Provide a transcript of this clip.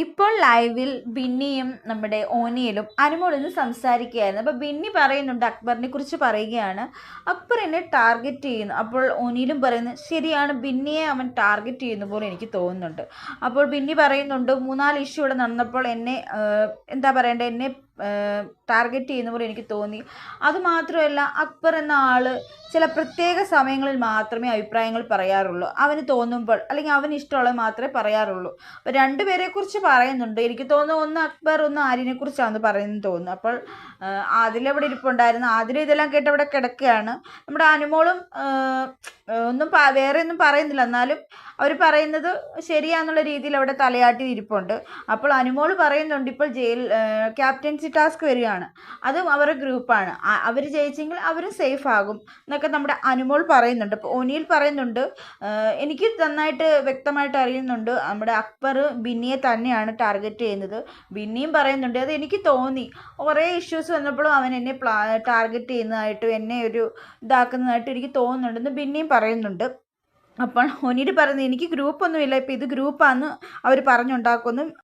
ഇപ്പോൾ ലൈവിൽ ബിന്നിയും നമ്മുടെ ഓനിയിലും അനുമോൾ ഇന്ന് സംസാരിക്കുകയായിരുന്നു. അപ്പോൾ ബിന്നി പറയുന്നുണ്ട് അക്ബറിനെ കുറിച്ച് പറയുകയാണ്. അക്ബർ എന്നെ ടാർഗറ്റ് ചെയ്യുന്നു. അപ്പോൾ ഓനിയിലും പറയുന്നു ശരിയാണ് ബിന്നിയെ അവൻ ടാർഗറ്റ് ചെയ്യുന്ന പോലെ എനിക്ക് തോന്നുന്നുണ്ട്. അപ്പോൾ ബിന്നി പറയുന്നുണ്ട് മൂന്നാൽ ഇഷ്യൂ ഇവിടെ നടന്നപ്പോൾ എന്നെ എന്താ പറയണ്ടേ എന്നെ ടാർഗറ്റ് ചെയ്യുന്ന പോലെ എനിക്ക് തോന്നി. അതുമാത്രമല്ല അക്ബർ എന്ന ആൾ ചില പ്രത്യേക സമയങ്ങളിൽ മാത്രമേ അഭിപ്രായങ്ങൾ പറയാറുള്ളൂ. അവന് തോന്നുമ്പോൾ അല്ലെങ്കിൽ അവന് ഇഷ്ടമുള്ളത് മാത്രമേ പറയാറുള്ളൂ. അപ്പോൾ രണ്ടുപേരെ കുറിച്ച് പറയുന്നുണ്ട്. എനിക്ക് തോന്നുന്നു ഒന്ന് അക്ബർ ഒന്ന് ആര്യനെ കുറിച്ചാണ് പറയുന്നത് തോന്നുന്നു. അപ്പോൾ ആദിലെവിടെ ഇരിപ്പുണ്ടായിരുന്നു? ആദില ഇതെല്ലാം കേട്ട് അവിടെ കിടക്കുകയാണ്. നമ്മുടെ അനുമോളും ഒന്നും വേറെ ഒന്നും പറയുന്നില്ല. എന്നാലും അവർ പറയുന്നത് ശരിയാന്നുള്ള രീതിയിൽ അവിടെ തലയാട്ടി ഇരിപ്പുണ്ട്. അപ്പോൾ അനുമോൾ പറയുന്നുണ്ട് ഇപ്പോൾ ജയിൽ ക്യാപ്റ്റൻസി ടാസ്ക് വരികയാണ്. അതും അവരുടെ ഗ്രൂപ്പാണ്. അവർ ജയിച്ചെങ്കിൽ അവരും സേഫ് ആകും എന്നൊക്കെ നമ്മുടെ അനുമോൾ പറയുന്നുണ്ട്. അപ്പോൾ ഒനിയിൽ പറയുന്നുണ്ട് എനിക്ക് നന്നായിട്ട് വ്യക്തമായിട്ട് അറിയുന്നുണ്ട് നമ്മുടെ അക്ബർ ബിന്നിയെ തന്നെയാണ് ടാർഗറ്റ് ചെയ്യുന്നത്. ബിന്നിയും പറയുന്നുണ്ട് അത് എനിക്ക് തോന്നി. കുറേ ഇഷ്യൂസ് വന്നപ്പോഴും അവൻ എന്നെ ടാർഗറ്റ് ചെയ്യുന്നതായിട്ടും എന്നെ ഒരു ഇതാക്കുന്നതായിട്ടും എനിക്ക് തോന്നുന്നുണ്ടെന്ന് ബിന്നിയും പറയുന്നുണ്ട്. അപ്പോൾ ഒനിയിൽ പറയുന്നത് എനിക്ക് ഗ്രൂപ്പൊന്നുമില്ല. ഇപ്പം ഇത് ഗ്രൂപ്പാണെന്ന് അവർ പറഞ്ഞുണ്ടാക്കുമെന്നും